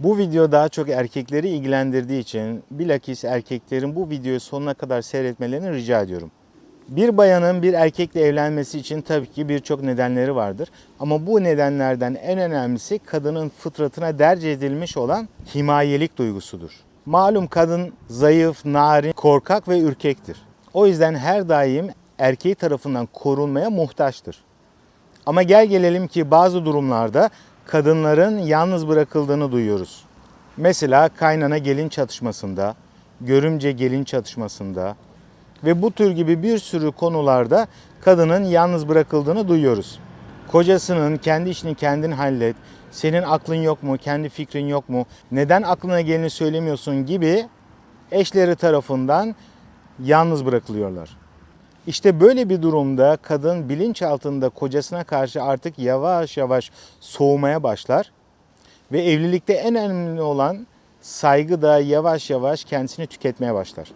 Bu video daha çok erkekleri ilgilendirdiği için bilakis erkeklerin bu videoyu sonuna kadar seyretmelerini rica ediyorum. Bir bayanın bir erkekle evlenmesi için tabii ki birçok nedenleri vardır. Ama bu nedenlerden en önemlisi kadının fıtratına derc edilmiş olan himayelik duygusudur. Malum kadın zayıf, narin, korkak ve ürkektir. O yüzden her daim erkeği tarafından korunmaya muhtaçtır. Ama gel gelelim ki bazı durumlarda kadınların yalnız bırakıldığını duyuyoruz. Mesela kaynana gelin çatışmasında, görümce gelin çatışmasında ve bu tür gibi bir sürü konularda kadının yalnız bırakıldığını duyuyoruz. Kocasının kendi işini kendin hallet, senin aklın yok mu, kendi fikrin yok mu, neden aklına geleni söylemiyorsun gibi eşleri tarafından yalnız bırakılıyorlar. İşte böyle bir durumda kadın bilinç altında kocasına karşı artık yavaş yavaş soğumaya başlar ve evlilikte en önemli olan saygı da yavaş yavaş kendisini tüketmeye başlar.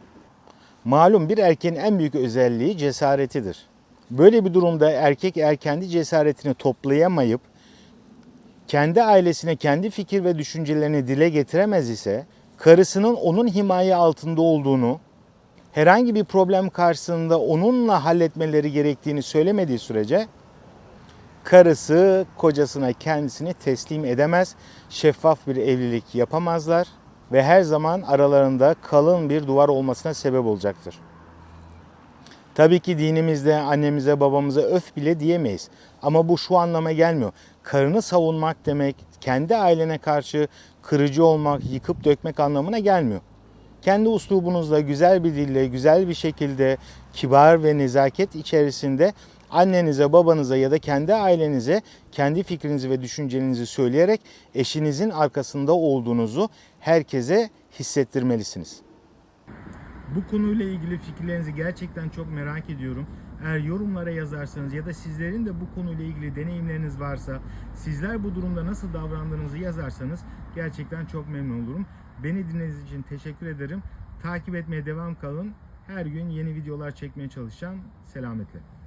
Malum bir erkeğin en büyük özelliği cesaretidir. Böyle bir durumda erkek eğer kendi cesaretini toplayamayıp kendi ailesine kendi fikir ve düşüncelerini dile getiremez ise karısının onun himaye altında olduğunu, herhangi bir problem karşısında onunla halletmeleri gerektiğini söylemediği sürece karısı kocasına kendisini teslim edemez, şeffaf bir evlilik yapamazlar ve her zaman aralarında kalın bir duvar olmasına sebep olacaktır. Tabii ki dinimizde annemize babamıza öf bile diyemeyiz. Ama bu şu anlama gelmiyor. Karını savunmak demek kendi ailene karşı kırıcı olmak, yıkıp dökmek anlamına gelmiyor. Kendi uslubunuzla güzel bir dille, güzel bir şekilde, kibar ve nezaket içerisinde annenize, babanıza ya da kendi ailenize kendi fikrinizi ve düşüncenizi söyleyerek eşinizin arkasında olduğunuzu herkese hissettirmelisiniz. Bu konuyla ilgili fikirlerinizi gerçekten çok merak ediyorum. Eğer yorumlara yazarsanız ya da sizlerin de bu konuyla ilgili deneyimleriniz varsa, sizler bu durumda nasıl davrandığınızı yazarsanız gerçekten çok memnun olurum. Beni dinlediğiniz için teşekkür ederim. Takip etmeye devam kalın. Her gün yeni videolar çekmeye çalışacağım. Selametle.